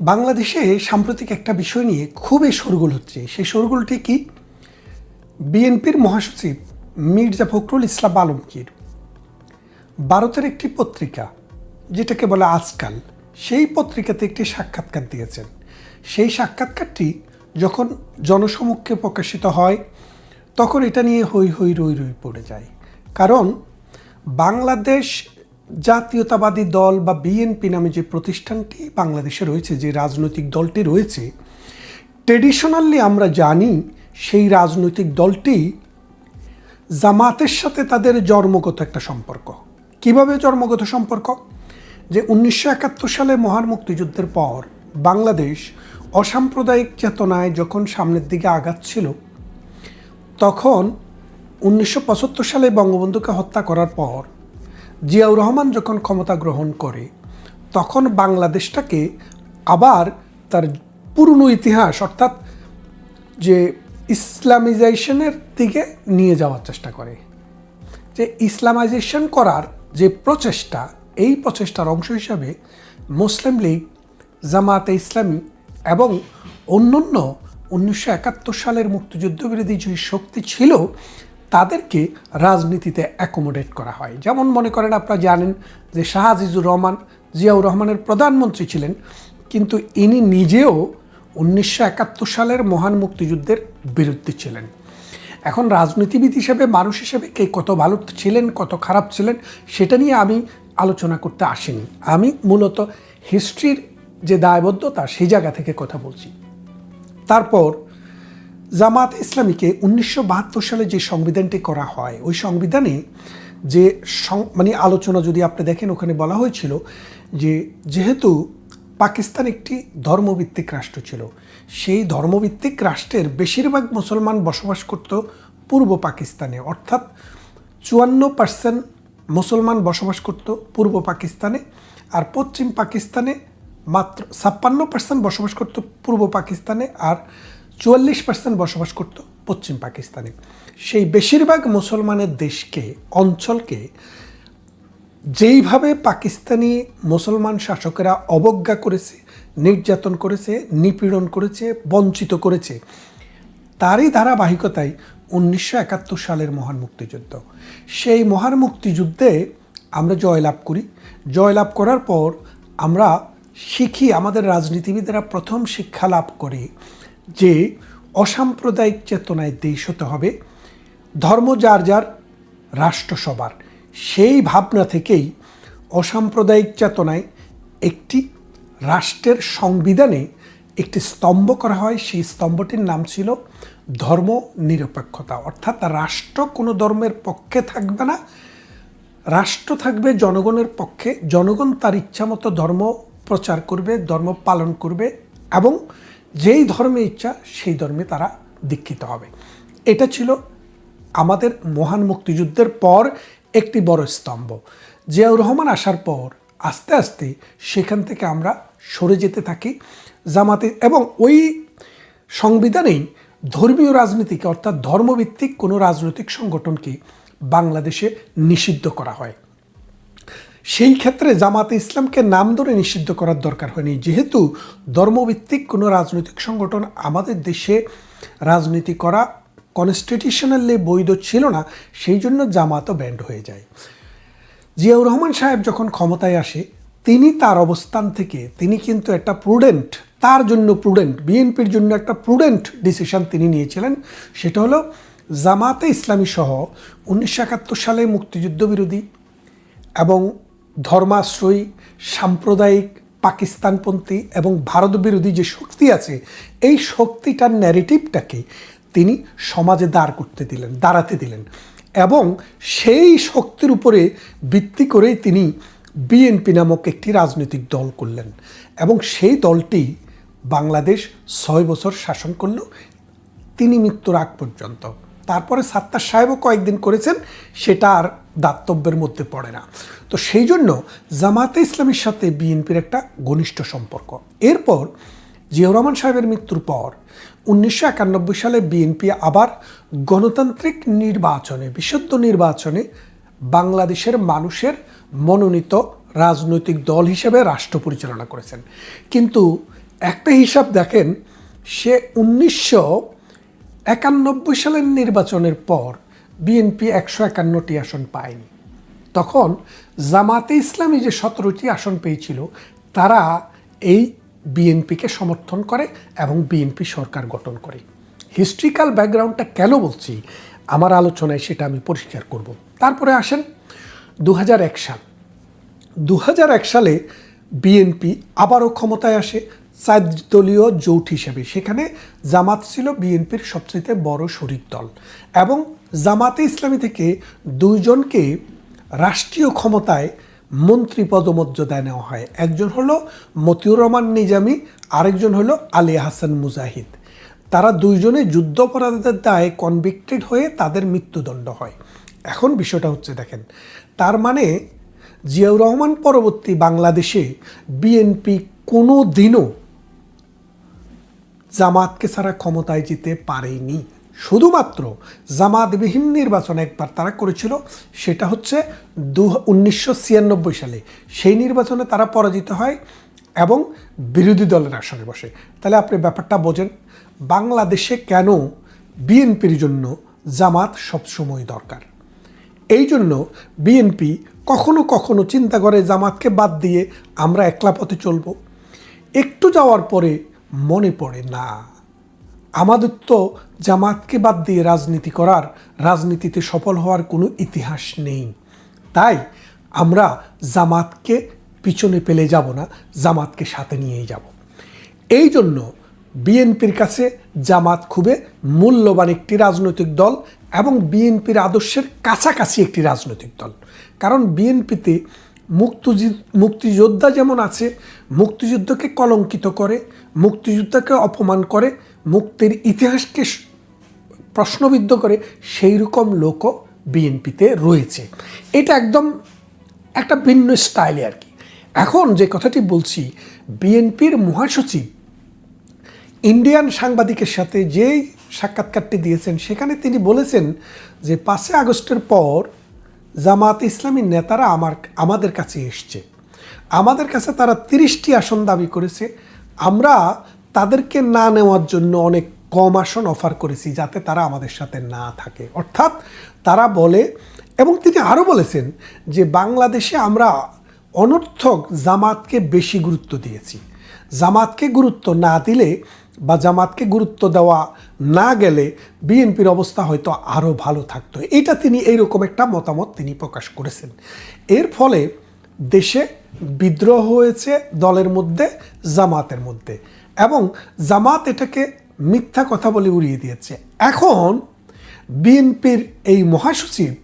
বাংলাদেশে সাম্প্রতিক একটা বিষয় নিয়ে খুবই শোরগোল হচ্ছে। সেই শোরগোলটি কি? বিএনপির মহাসচিব মির্জা ফখরুল ইসলাম আলমগীর। ভারতের একটি পত্রিকা, যেটাকে বলে আজকাল, সেই পত্রিকাতে একটি সাক্ষাৎকার দিয়েছেন। সেই সাক্ষাৎকারটি যখন জনসমক্ষে প্রকাশিত হয়, তখন এটা নিয়ে হই হই রই রই পড়ে যায়। কারণ বাংলাদেশ জাতীয়তাবাদী দল বা বিএনপি নামে যে প্রতিষ্ঠানটি বাংলাদেশে রয়েছে, যে রাজনৈতিক দলটি রয়েছে ট্রেডিশনালি আমরা জানি সেই রাজনৈতিক দলটি জামাতের সাথে তাদের জন্মগত একটা সম্পর্ক। কীভাবে জন্মগত সম্পর্ক? যে উনিশশো একাত্তর সালে মহান মুক্তিযুদ্ধের পর বাংলাদেশ অসাম্প্রদায়িক চেতনায় যখন সামনের দিকে আগাচ্ছিল, তখন উনিশশো পঁচাত্তর সালে বঙ্গবন্ধুকে হত্যা করার পর জিয়াউর রহমান যখন ক্ষমতা গ্রহণ করে, তখন বাংলাদেশটাকে আবার তার পুরনো ইতিহাস, অর্থাৎ যে ইসলামিজাইশনের দিকে নিয়ে যাওয়ার চেষ্টা করে। যে ইসলামাইজেশন করার যে প্রচেষ্টা, এই প্রচেষ্টার অংশ হিসাবে মুসলিম লীগ জামাতে ইসলামী এবং অন্যান্য উনিশশো একাত্তর সালের মুক্তিযুদ্ধবিরোধী যে শক্তি ছিল তাদেরকে রাজনীতিতে অ্যাকোমোডেট করা হয়। যেমন মনে করেন আপনারা জানেন যে শাহ আজিজুর রহমান, জিয়াউর রহমানের প্রধানমন্ত্রী ছিলেন, কিন্তু ইনি নিজেও উনিশশো একাত্তর সালের মহান মুক্তিযুদ্ধের বিরুদ্ধে ছিলেন। এখন রাজনীতিবিদ হিসেবে, মানুষ হিসেবে কে কত ভালো ছিলেন, কত খারাপ ছিলেন, সেটা নিয়ে আমি আলোচনা করতে আসিনি। আমি মূলত হিস্ট্রির যে দায়বদ্ধতা, সেই জায়গা থেকে কথা বলছি। তারপর জামাত ইসলামীকে উনিশশো বাহাত্তর সালে যে সংবিধানটি করা হয়, ওই সংবিধানে যে মানে আলোচনা যদি আপনি দেখেন, ওখানে বলা হয়েছিল যে যেহেতু পাকিস্তান একটি ধর্মভিত্তিক রাষ্ট্র ছিল, সেই ধর্মভিত্তিক রাষ্ট্রের বেশিরভাগ মুসলমান বসবাস করত পূর্ব পাকিস্তানে। অর্থাৎ চুয়ান্ন পার্সেন্ট মুসলমান বসবাস করত পূর্ব পাকিস্তানে আর পশ্চিম পাকিস্তানে মাত্র ছাপ্পান্ন পার্সেন্ট বসবাস করত পূর্ব পাকিস্তানে আর চুয়াল্লিশ পার্সেন্ট বসবাস করত পশ্চিম পাকিস্তানে। সেই বেশিরভাগ মুসলমানের দেশকে, অঞ্চলকে যেইভাবে পাকিস্তানি মুসলমান শাসকেরা অবজ্ঞা করেছে, নির্যাতন করেছে, নিপীড়ন করেছে, বঞ্চিত করেছে, তারই ধারাবাহিকতায় উনিশশো একাত্তর সালের মহান মুক্তিযুদ্ধ। সেই মহান মুক্তিযুদ্ধে আমরা জয়লাভ করি। জয়লাভ করার পর আমরা শিখি আমাদের রাজনীতিবিদেরা প্রথম শিক্ষা লাভ করে যে অসাম্প্রদায়িক চেতনায় দেশ হতে হবে, ধর্ম যার যার, রাষ্ট্র সবার। সেই ভাবনা থেকেই অসাম্প্রদায়িক চেতনায় একটি রাষ্ট্রের সংবিধানে একটি স্তম্ভ করা হয়। সেই স্তম্ভটির নাম ছিল ধর্ম নিরপেক্ষতা। অর্থাৎ রাষ্ট্র কোনো ধর্মের পক্ষে থাকবে না। রাষ্ট্র থাকবে জনগণের পক্ষে। জনগণ তার ইচ্ছা মতো ধর্ম প্রচার করবে, ধর্ম পালন করবে এবং যেই ধর্মে ইচ্ছা, সেই ধর্মে তারা দীক্ষিত হবে। এটা ছিল আমাদের মহান মুক্তিযুদ্ধের পর একটি বড় স্তম্ভ। জিয়াউর রহমান আসার পর আস্তে আস্তে সেখান থেকে আমরা সরে যেতে থাকি। জামাতে এবং ওই সংবিধানেই ধর্মীয় রাজনীতিকে অর্থাৎ ধর্মভিত্তিক কোনো রাজনৈতিক সংগঠনকে বাংলাদেশে নিষিদ্ধ করা হয়। সেই ক্ষেত্রে জামাতে ইসলামকে নাম ধরে নিষিদ্ধ করার দরকার হয়নি। যেহেতু ধর্মভিত্তিক কোনো রাজনৈতিক সংগঠন আমাদের দেশে রাজনীতি করা কনস্টিটিউশনালি বৈধ ছিল না, সেই জন্য জামাতও ব্যান্ড হয়ে যায়। জিয়াউর রহমান সাহেব যখন ক্ষমতায় আসে, তিনি তার অবস্থান থেকে, তিনি কিন্তু একটা প্রুডেন্ট তার জন্য প্রুডেন্ট বিএনপির জন্য একটা প্রুডেন্ট ডিসিশন তিনি নিয়েছিলেন। সেটা হলো জামাতে ইসলামী সহ উনিশশো একাত্তর সালে মুক্তিযুদ্ধ বিরোধী এবং ধর্মাশ্রয়ী, সাম্প্রদায়িক, পাকিস্তানপন্থী এবং ভারত বিরোধী যে শক্তি আছে, এই শক্তিটার ন্যারেটিভটাকে তিনি সমাজে দাঁড় করতে দিলেন, দাঁড়াতে দিলেন এবং সেই শক্তির উপরে ভিত্তি করেই তিনি বিএনপি নামক একটি রাজনৈতিক দল করলেন এবং সেই দলটি বাংলাদেশ ছয় বছর শাসন করল, তিনি মৃত্যুর আগ পর্যন্ত। তারপরে সাত্তার সাহেবও কয়েকদিন করেছেন, সেটা আর দাতব্যের মধ্যে পড়ে না। তো সেই জন্য জামাতে ইসলামের সাথে বিএনপির একটা ঘনিষ্ঠ সম্পর্ক। এরপর জিয়াউর রহমান সাহেবের মৃত্যুর পর উনিশশো একানব্বই সালে বিএনপি আবার গণতান্ত্রিক নির্বাচনে, বিশুদ্ধ নির্বাচনে বাংলাদেশের মানুষের মনোনীত রাজনৈতিক দল হিসেবে রাষ্ট্র পরিচালনা করেছেন। কিন্তু একটা হিসাব দেখেন, সে উনিশশো একানব্বই সালের নির্বাচনের পর বিএনপি একশো একান্নটি আসন পায়নি। তখন জামাতে ইসলামী যে সতেরোটি আসন পেয়েছিল, তারা এই বিএনপিকে সমর্থন করে এবং বিএনপি সরকার গঠন করে। হিস্ট্রিক্যাল ব্যাকগ্রাউন্ডটা কেন বলছি? আমার আলোচনায় সেটা আমি পরিষ্কার করব। তারপরে আসেন দু হাজার এক সাল। দু হাজার এক সালে বিএনপি আবারও ক্ষমতায় আসে চার দলীয় জোট হিসেবে। সেখানে জামাত ছিল বিএনপির সবচেয়ে বড় শরিক দল এবং জামাতে ইসলামী থেকে দুইজনকে রাষ্ট্রীয় ক্ষমতায় মন্ত্রী পদমর্যাদায় নেওয়া হয়। একজন হলো মতিউর রহমান নিজামী, আরেকজন হলো আলী হাসান মুজাহিদ। তারা দুইজনে যুদ্ধপরাধীদের দায়ে কনভিক্টেড হয়ে তাদের মৃত্যুদণ্ড হয়। এখন বিষয়টা হচ্ছে দেখেন, তার মানে জিয়াউর রহমান পরবর্তী বাংলাদেশে বিএনপি কোনো দিনও জামাতকে ছাড়া ক্ষমতায় যেতে পারেনি। শুধুমাত্র জামাতবিহীন নির্বাচন একবার তারা করেছিল, সেটা হচ্ছে দু উনিশশো সালে। সেই নির্বাচনে তারা পরাজিত হয় এবং বিরোধী দলের আসনে বসে। তাহলে আপনি ব্যাপারটা বোঝেন, বাংলাদেশে কেন বিএনপির জন্য জামাত সবসময় দরকার? এই জন্য বিএনপি কখনো কখনো চিন্তা করে জামাতকে বাদ দিয়ে আমরা একলা পথে চলব। একটু যাওয়ার পরে মনে পড়ে না। আমাদের তো জামাতকে বাদ দিয়ে রাজনীতি করার রাজনীতিতে সফল হওয়ার কোনো ইতিহাস নেই। তাই আমরা জামাতকে পিছনে পেলে যাব না, জামাতকে সাথে নিয়েই যাব। এই জন্য বিএনপির কাছে জামাত খুবই মূল্যবান একটি রাজনৈতিক দল এবং বিএনপির আদর্শের কাছাকাছি একটি রাজনৈতিক দল। কারণ বিএনপিতে মুক্তি মুক্তিযোদ্ধা যেমন আছে, মুক্তিযুদ্ধকে কলঙ্কিত করে, মুক্তিযুদ্ধকে অপমান করে, মুক্তির ইতিহাসকে প্রশ্নবিদ্ধ করে সেই রকম লোকও বিএনপিতে রয়েছে। এটা একদম একটা ভিন্ন স্টাইলে আর কি। এখন যে কথাটি বলছি, বিএনপির মহাসচিব, ইন্ডিয়ান সাংবাদিকের সাথে যেই সাক্ষাৎকারটি দিয়েছেন, সেখানে তিনি বলেছেন যে পাঁচই আগস্টের পর জামাত ইসলামী নেতারা আমার, আমাদের কাছে এসছে। আমাদের কাছে তারা তিরিশটি আসন দাবি করেছে। আমরা তাদেরকে না নেওয়ার জন্য অনেক কম আসন অফার করেছি যাতে তারা আমাদের সাথে না থাকে। অর্থাৎ তারা বলে, এবং তিনি আরও বলেছেন যে বাংলাদেশে আমরা অনর্থক জামাতকে বেশি গুরুত্ব দিয়েছি। জামাতকে গুরুত্ব না দিলে বা জামাতকে গুরুত্ব দেওয়া না গেলে বিএনপির অবস্থা হয়তো আরও ভালো থাকতো। এটা তিনি এইরকম একটা মতামত তিনি প্রকাশ করেছেন। এর ফলে দেশে বিদ্রোহ হয়েছে দলের মধ্যে, জামাতের মধ্যে। এবং জামাত এটাকে মিথ্যা কথা বলে উড়িয়ে দিয়েছে। এখন বিএনপির এই মহাসচিব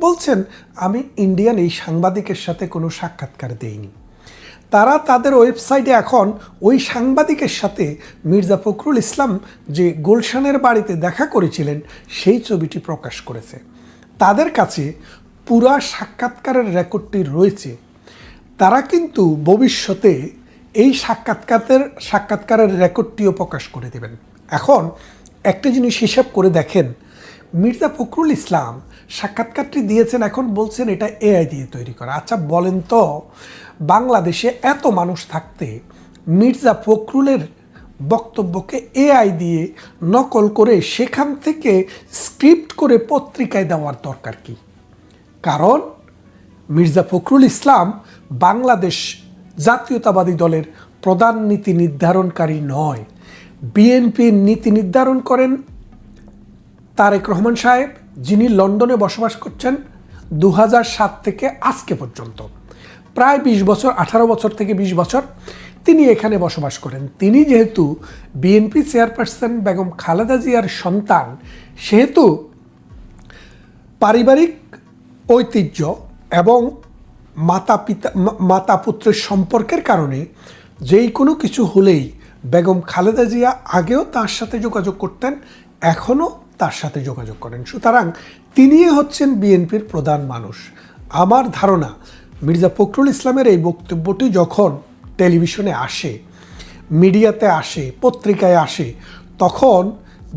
বলছেন, আমি ইন্ডিয়ান এই সাংবাদিকের সাথে কোনো সাক্ষাৎকার দেইনি। তারা তাদের ওয়েবসাইটে এখন ওই সাংবাদিকের সাথে মির্জা ফখরুল ইসলাম যে গুলশানের বাড়িতে দেখা করেছিলেন, সেই ছবিটি প্রকাশ করেছে। তাদের কাছে পুরা সাক্ষাৎকারের রেকর্ডটি রয়েছে। তারা কিন্তু ভবিষ্যতে এই সাক্ষাৎকারের সাক্ষাৎকারের রেকর্ডটিও প্রকাশ করে দেবেন। এখন একটা জিনিস হিসাব করে দেখেন, মির্জা ফখরুল ইসলাম সাক্ষাৎকারটি দিয়েছেন, এখন বলছেন এটা এআই দিয়ে তৈরি করা। আচ্ছা বলেন তো বাংলাদেশে এত মানুষ থাকতে মির্জা ফখরুলের বক্তব্যকে এআই দিয়ে নকল করে সেখান থেকে স্ক্রিপ্ট করে পত্রিকায় দেওয়ার দরকার কি? কারণ মির্জা ফখরুল ইসলাম বাংলাদেশ জাতীয়তাবাদী দলের প্রধান নীতি নির্ধারণকারী নয়। বিএনপির নীতি নির্ধারণ করেন তারেক রহমান সাহেব, যিনি লন্ডনে বসবাস করছেন দু সাত থেকে আজকে পর্যন্ত। প্রায় বিশ বছর, আঠারো বছর থেকে বিশ বছর তিনি এখানে বসবাস করেন। তিনি যেহেতু বিএনপি চেয়ারপারসন বেগম খালেদা জিয়ার সন্তান, সেহেতু পারিবারিক ঐতিহ্য এবং মাতা পিতা মাতা পুত্রের সম্পর্কের কারণে যেই কোনো কিছু হলেই বেগম খালেদা জিয়া আগেও তার সাথে যোগাযোগ করতেন, এখনও তার সাথে যোগাযোগ করেন। সুতরাং তিনি হচ্ছেন বিএনপির প্রধান মানুষ। আমার ধারণা মির্জা ফখরুল ইসলামের এই বক্তব্যটি যখন টেলিভিশনে আসে, মিডিয়াতে আসে, পত্রিকায় আসে, তখন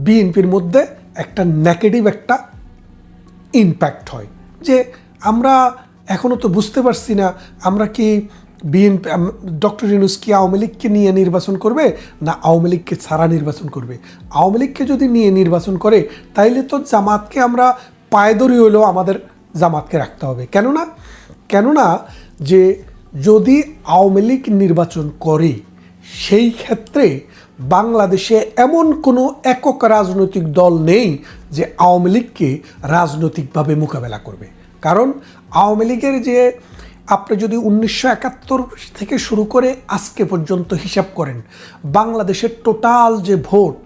বিএনপির মধ্যে একটা নেগেটিভ একটা ইম্প্যাক্ট হয়। যে আমরা এখনও তো বুঝতে পারছি না, আমরা কি বিএনপি ডক্টর ইউনুস কি আওয়ামী লীগকে নিয়ে নির্বাচন করবে না আওয়ামী লীগকে ছাড়া নির্বাচন করবে? আওয়ামী লীগকে যদি নিয়ে নির্বাচন করে, তাইলে তো জামাতকে আমরা পায়দরি হলেও আমাদের জামাতকে রাখতে হবে। কেননা কেননা যে যদি আওয়ামী লীগ নির্বাচন করে, সেই ক্ষেত্রে বাংলাদেশে এমন কোনো একক রাজনৈতিক দল নেই যে আওয়ামী লীগকে রাজনৈতিকভাবে মোকাবেলা করবে। কারণ আওয়ামী লীগের যে আপনি যদি উনিশশো একাত্তর থেকে শুরু করে আজকে পর্যন্ত হিসাব করেন, বাংলাদেশের টোটাল যে ভোট,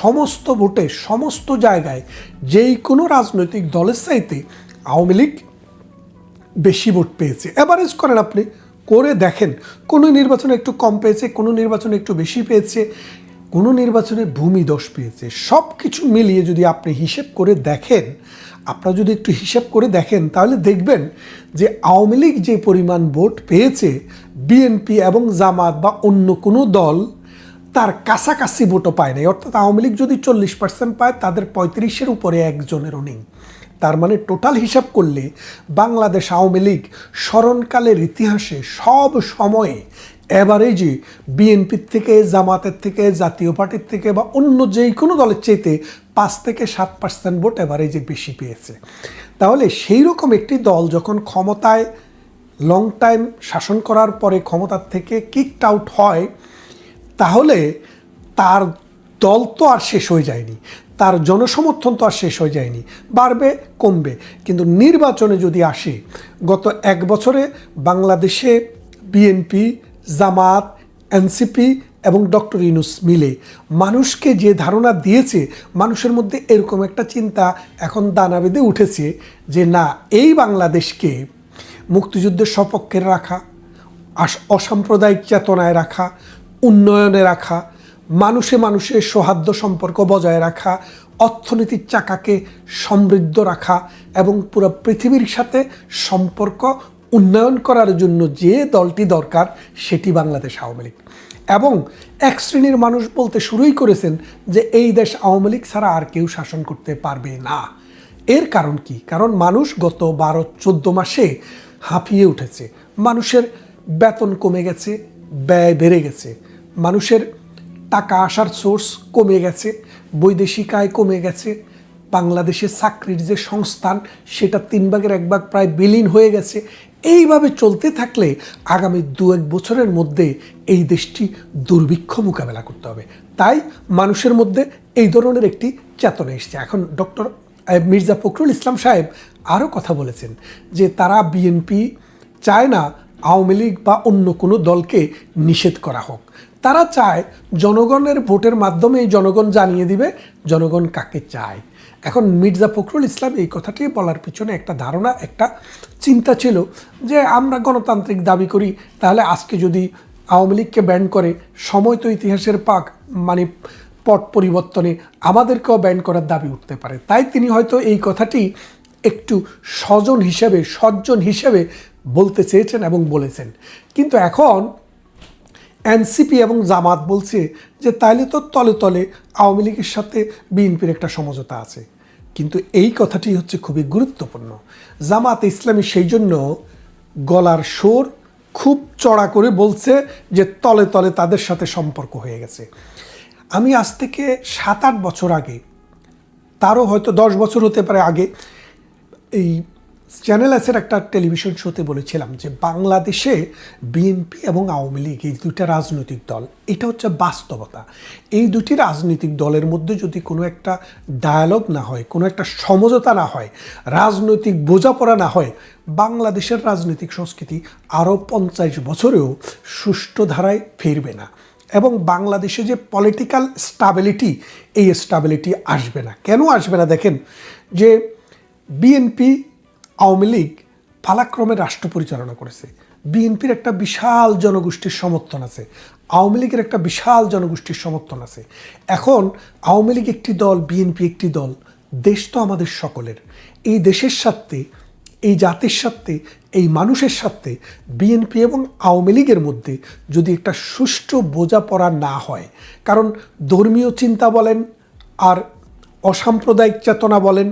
সমস্ত ভোটে, সমস্ত জায়গায় যেই কোনো রাজনৈতিক দলের চাইতে আওয়ামী লীগ বেশি ভোট পেয়েছে। অ্যাভারেজ করেন আপনি, করে দেখেন কোনো নির্বাচনে একটু কম পেয়েছে, কোনো নির্বাচনে একটু বেশি পেয়েছে, কোনো নির্বাচনে ভূমি দোষ পেয়েছে। সব কিছু মিলিয়ে যদি আপনি হিসেব করে দেখেন, আপনারা যদি একটু হিসেব করে দেখেন, তাহলে দেখবেন যে আওয়ামী লীগ যে পরিমাণ ভোট পেয়েছে বিএনপি এবং জামাত বা অন্য কোনো দল, তার কাছাকাছি ভোটও পায় নাই। অর্থাৎ আওয়ামী লীগ যদি চল্লিশ পার্সেন্ট পায়, তাদের পঁয়ত্রিশের উপরে একজনেরও নেই। তার মানে টোটাল হিসাব করলে বাংলাদেশ আওয়ামী লীগ স্মরণকালের ইতিহাসে সব সময়ে অ্যাভারেজে বিএনপির থেকে, জামাতের থেকে, জাতীয় পার্টির থেকে বা অন্য যেই কোনো দলের চেয়েতে পাঁচ থেকে সাত পার্সেন্ট ভোট অ্যাভারেজে বেশি পেয়েছে। তাহলে সেই রকম একটি দল যখন ক্ষমতায় লং টাইম শাসন করার পরে ক্ষমতার থেকে কিকড আউট হয়, তাহলে তার দল তো আর শেষ হয়ে যায়নি। তার জনসমর্থন তো আর শেষ হয়ে যায়নি, বাড়বে, কমবে। কিন্তু নির্বাচনে যদি আসে, গত এক বছরে বাংলাদেশে বিএনপি, জামাত, এনসিপি এবং ডক্টর ইউনুস মিলে মানুষকে যে ধারণা দিয়েছে, মানুষের মধ্যে এরকম একটা চিন্তা এখন দানা বেঁধে উঠেছে যে না, এই বাংলাদেশকে মুক্তিযুদ্ধের সপক্ষে রাখা অসাম্প্রদায়িক চেতনায় রাখা, উন্নয়নে রাখা মানুষে মানুষে সৌহার্দ্য সম্পর্ক বজায় রাখা অর্থনীতির চাকাকে সমৃদ্ধ রাখা এবং পুরো পৃথিবীর সাথে সম্পর্ক উন্নয়ন করার জন্য যে দলটি দরকার, সেটি বাংলাদেশ আওয়ামী লীগ। এবং এক শ্রেণির মানুষ বলতে শুরুই করেছেন যে এই দেশ আওয়ামী লীগ ছাড়া আর কেউ শাসন করতে পারবে না। এর কারণ কি? কারণ মানুষ গত বারো, চোদ্দ মাসে হাঁপিয়ে উঠেছে। মানুষের বেতন কমে গেছে, ব্যয় বেড়ে গেছে। মানুষের টাকা আসার সোর্স কমে গেছে বৈদেশিক আয় কমে গেছে, বাংলাদেশে চাকরির যে সংস্থান সেটা তিন ভাগের এক ভাগ প্রায় বিলীন হয়ে গেছে। এইভাবে চলতে থাকলে আগামী দু এক বছরের মধ্যে এই দেশটি দুর্ভিক্ষ মোকাবেলা করতে হবে। তাই মানুষের মধ্যে এই ধরনের একটি চেতনা এসছে। এখন ডক্টর মির্জা ফখরুল ইসলাম সাহেব আরও কথা বলেছেন যে তারা বিএনপি চায় না আওয়ামী লীগ বা অন্য কোনো দলকে নিষেধ করা হোক। তারা চায় জনগণের ভোটের মাধ্যমে এই জনগণ জানিয়ে দিবে জনগণ কাকে চায়। এখন মির্জা ফখরুল ইসলাম এই কথাটি বলার পিছনে একটা ধারণা, একটা চিন্তা ছিল যে আমরা গণতান্ত্রিক দাবি করি, তাহলে আজকে যদি আওয়ামী লীগকে ব্যান করে সময় তো ইতিহাসের পাক মানে পট পরিবর্তনে আমাদেরকেও ব্যান করার দাবি উঠতে পারে। তাই তিনি হয়তো এই কথাটি একটু স্বজন হিসেবে, সজ্জন হিসেবে বলতে চেয়েছেন এবং বলেছেন। কিন্তু এখন এনসিপি এবং জামাত বলছে যে তাইলে তো তলে তলে আওয়ামী লীগের সাথে বিএনপির একটা সমঝোতা আছে। কিন্তু এই কথাটি হচ্ছে খুবই গুরুত্বপূর্ণ। জামাত ইসলামী সেই জন্য গলার সুর খুব চড়া করে বলছে যে তলে তলে তাদের সাথে সম্পর্ক হয়ে গেছে। আমি আজ থেকে সাত আট বছর আগে, তারও হয়তো দশ বছর হতে পারে আগে, এই চ্যানেল এসের একটা টেলিভিশন শোতে বলেছিলাম যে বাংলাদেশে বিএনপি এবং আওয়ামী লীগ এই দুইটা রাজনৈতিক দল, এটা হচ্ছে বাস্তবতা। এই দুটি রাজনৈতিক দলের মধ্যে যদি কোনো একটা ডায়ালগ না হয়, কোনো একটা সমঝোতা না হয়, রাজনৈতিক বোঝাপড়া না হয়, বাংলাদেশের রাজনৈতিক সংস্কৃতি আরও পঞ্চাশ বছরেও সুষ্ঠু ধারায় ফিরবে না। এবং বাংলাদেশে যে পলিটিক্যাল স্টাবিলিটি এই স্টাবিলিটি আসবে না। কেন আসবে না? দেখেন যে বিএনপি আওয়ামী লীগ পালাক্রমে রাষ্ট্র পরিচালনা করেছে। বিএনপির একটা বিশাল জনগোষ্ঠীর সমর্থন আছে। আওয়ামী লীগের একটা বিশাল জনগোষ্ঠীর সমর্থন আছে। এখন আওয়ামী লীগ একটি দল, বিএনপি একটি দল, দেশ তো আমাদের সকলের। এই দেশের সাথে এই জাতির সাথে এই মানুষের সাথে বিএনপি এবং আওয়ামী লীগের মধ্যে যদি একটা সুষ্ঠু বোঝাপড়া না হয়, কারণ ধর্মীয় চিন্তা বলেন আর অসাম্প্রদায়িক চেতনা বলেন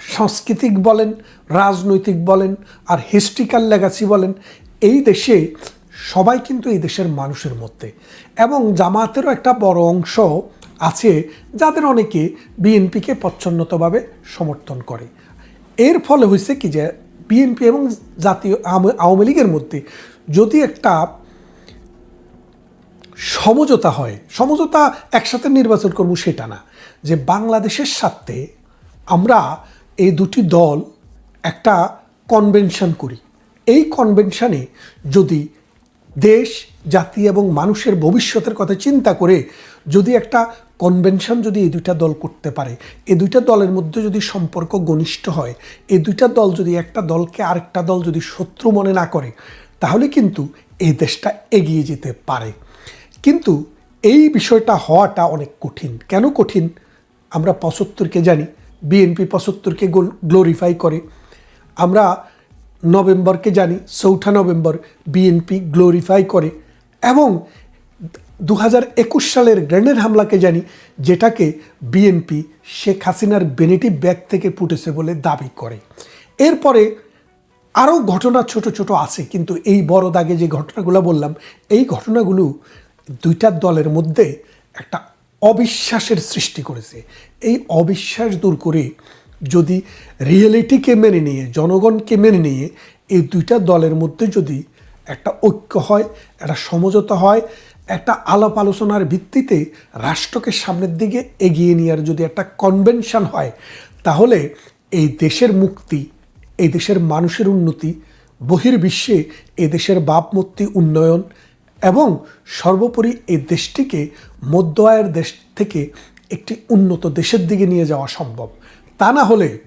সাংস্কৃতিক বলেন, রাজনৈতিক বলেন, আর হিস্ট্রিক্যাল লেগাসি বলেন, এই দেশে সবাই কিন্তু এই দেশের মানুষের মধ্যে। এবং জামাতেরও একটা বড় অংশ আছে যাদের অনেকে বিএনপিকে প্রচ্ছন্নতভাবে সমর্থন করে। এর ফলে হয়েছে কি যে বিএনপি এবং জাতীয় আওয়ামী- লীগের মধ্যে যদি একটা সমঝোতা হয়, সমঝোতা একসাথে নির্বাচন করব সেটা না, যে বাংলাদেশের সাথে আমরা এই দুটি দল একটা কনভেনশন করি। এই কনভেনশনে যদি দেশ, জাতি এবং মানুষের ভবিষ্যতের কথা চিন্তা করে যদি একটা কনভেনশন যদি এই দুইটা দল করতে পারে, এই দুইটা দলের মধ্যে যদি সম্পর্ক ঘনিষ্ঠ হয়, এই দুইটা দল যদি একটা দলকে আরেকটা দল যদি শত্রু মনে না করে, তাহলে কিন্তু এই দেশটা এগিয়ে যেতে পারে। কিন্তু এই বিষয়টা হওয়াটা অনেক কঠিন। কেন কঠিন? আমরা পঁচাত্তরকে জানি। বিএনপি পঁচাত্তরকে গ্লোরিফাই করে। আমরা নভেম্বরকে জানি, চৌঠা নভেম্বর বিএনপি গ্লোরিফাই করে। এবং দু হাজার একুশ সালের গ্রেনেড হামলাকে জানি, যেটাকে বিএনপি শেখ হাসিনার বেনেটি ব্যাগ থেকে ফুটেছে বলে দাবি করে। এরপরে আরও ঘটনা ছোট ছোট আছে, কিন্তু এই বড় দাগে যে ঘটনাগুলো বললাম, এই ঘটনাগুলো দুইটা দলের মধ্যে একটা অবিশ্বাসের সৃষ্টি করেছে। এই অবিশ্বাস দূর করে যদি রিয়েলিটিকে মেনে নিয়ে, জনগণকে মেনে নিয়ে এই দুইটা দলের মধ্যে যদি একটা ঐক্য হয়, একটা সমঝোতা হয়, একটা আলাপ আলোচনার ভিত্তিতে রাষ্ট্রকে সামনের দিকে এগিয়ে নেওয়ার যদি একটা কনভেনশন হয়, তাহলে এই দেশের মুক্তি, এই দেশের মানুষের উন্নতি, বহির্বিশ্বে এই দেশের বাপমূর্তি উন্নয়ন এবং সর্বোপরি এই দেশটিকে মধ্য আয়ের দেশ থেকে একটি উন্নত দেশের দিকে নিয়ে যাওয়া সম্ভব। তা না হলে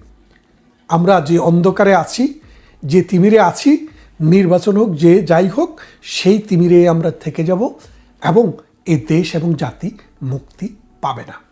আমরা যে অন্ধকারে আছি, যে তিমিরে আছি, নির্বাচন হোক, যে যাই হোক, সেই তিমিরে আমরা থেকে যাব এবং এ দেশ এবং জাতি মুক্তি পাবে না।